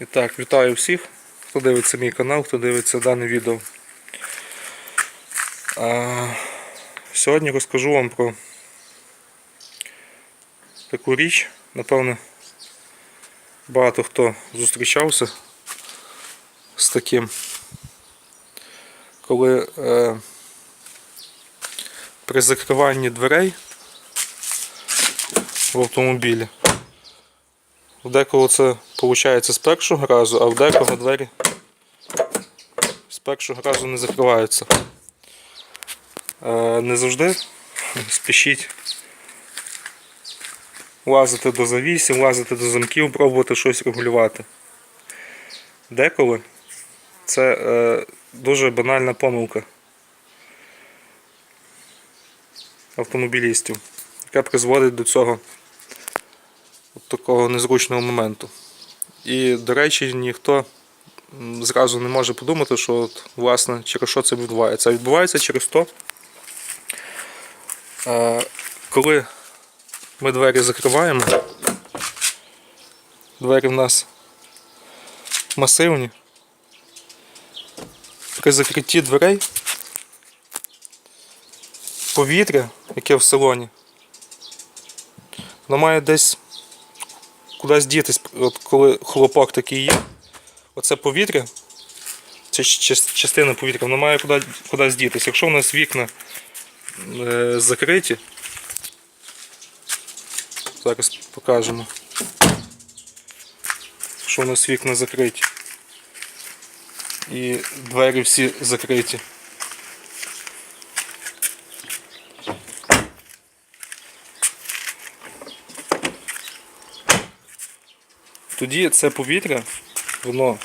І так, вітаю всіх, хто дивиться мій канал, хто дивиться дане відео. А, сьогодні розкажу вам про таку річ. Напевно, багато хто зустрічався з таким, коли е, при закриванні дверей в автомобілі в декого це виходить з першого разу, а в декого двері з першого разу не закриваються. Е, Не завжди спішіть лазити до завісів, лазити до замків, пробувати щось регулювати. Деколи це е, дуже банальна помилка автомобілістів, яка призводить до цього такого незручного моменту. І, до речі, ніхто зразу не може подумати, що от, власне через що це відбувається. А відбувається через то, е, коли ми двері закриваємо, двері в нас масивні. При закритті дверей повітря, яке в салоні, воно має десь кудись дітись, от коли хлопок такий є, оце повітря, щ- частина повітря, воно має куди, кудись дітись. Якщо у нас вікна е, закриті, зараз покажемо, що у нас вікна закриті. І двері всі закриті. Тоді це повітря, воно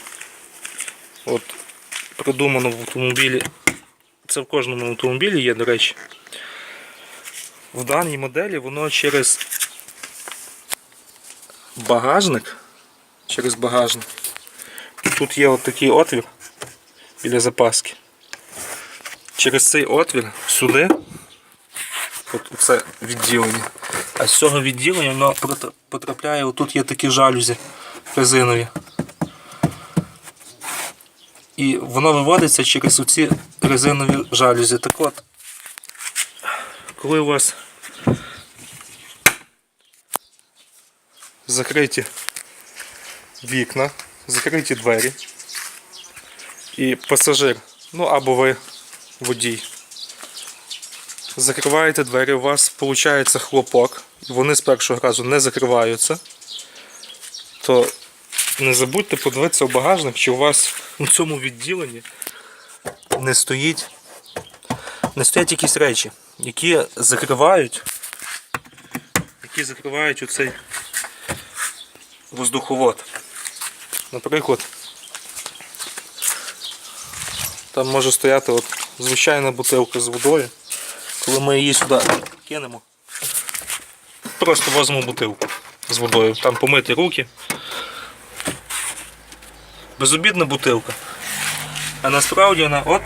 от придумано в автомобілі. Це в кожному автомобілі є, до речі. В даній моделі воно через багажник. Через багажник. Тут є от такий отвір біля запаски. Через цей отвір сюди, от це відділення. А з цього відділення воно потрапляє, отут є такі жалюзі резинові. І воно виводиться через оці резинові жалюзі. Так от, коли у вас закриті вікна, закриті двері, і пасажир, ну або ви водій, закриваєте двері, у вас виходить хлопок, вони з першого разу не закриваються, то не забудьте подивитися в багажник, чи у вас у цьому відділенні не стоїть, не стоять якісь речі, які закривають, які закривають оцей воздуховод. Наприклад, там може стояти от звичайна бутилка з водою. Коли ми її сюди кинемо, просто возьмемо бутилку з водою, там помити руки. Безобідна бутилка. А насправді вона от,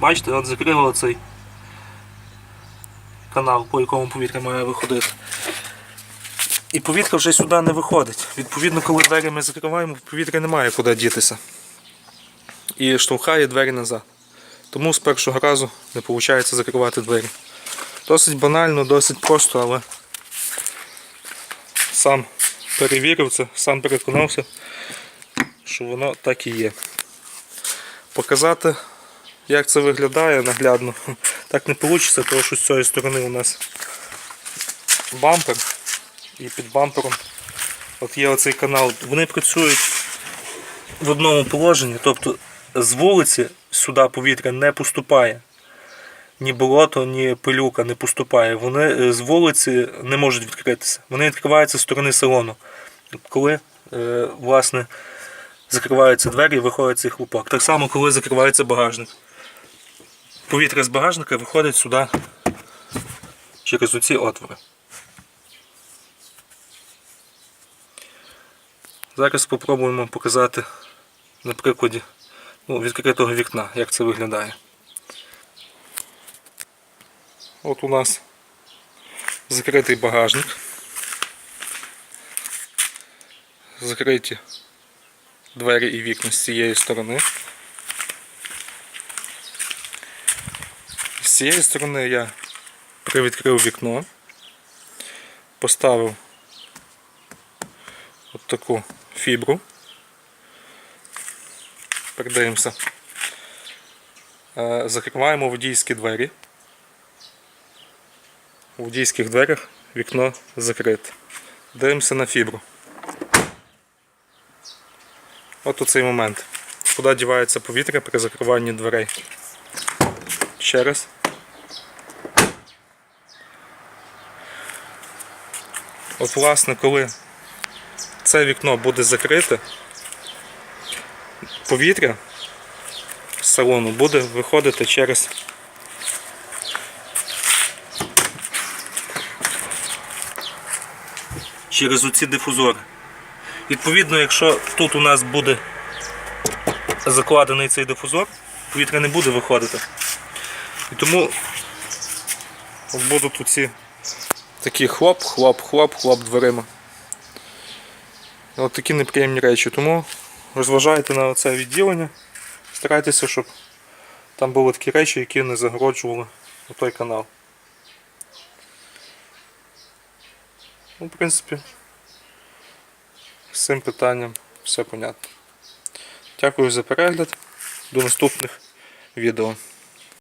бачите, от закрила оцей канал, по якому повітря має виходити. І повітря вже сюди не виходить. Відповідно, коли двері ми закриваємо, повітря немає куди дітися. І штовхає двері назад. Тому з першого разу не виходить закривати двері. Досить банально, досить просто, але сам перевірив це, сам переконався, що воно так і є. Показати, як це виглядає наглядно, так не вийде, тому що з цієї сторони у нас бампер. І під бампером от є оцей канал. Вони працюють в одному положенні, тобто з вулиці сюди повітря не поступає. Ні болото, ні пилюка не поступає. Вони е, з вулиці не можуть відкритися. Вони відкриваються з сторони салону. Коли е, власне, закриваються двері і виходить цей хлопок. Так само, коли закривається багажник. Повітря з багажника виходить сюди через оці отвори. Зараз спробуємо показати на прикладі ну, відкритого вікна, як це виглядає. От у нас закритий багажник. Закриті двері і вікна з цієї сторони. З цієї сторони я привідкрив вікно, поставив от таку фібру. Передаємося. Е, Закриваємо водійські двері. У водійських дверях вікно закрите. Дивимося на фібру. От у цей момент. Куди дівається повітря при закриванні дверей. Ще раз. От, власне, коли це вікно буде закрите, повітря з салону буде виходити через через оці дифузори. Відповідно, якщо тут у нас буде закладений цей дифузор, повітря не буде виходити. І тому будуть оці такі хлоп, хлоп, хлоп, хлоп дверима. От такі неприємні речі. Тому розважайте на це відділення. Старайтеся, щоб там були такі речі, які не загороджували той канал. Ну, в принципі, з цим питанням все понятно. Дякую за перегляд. До наступних відео.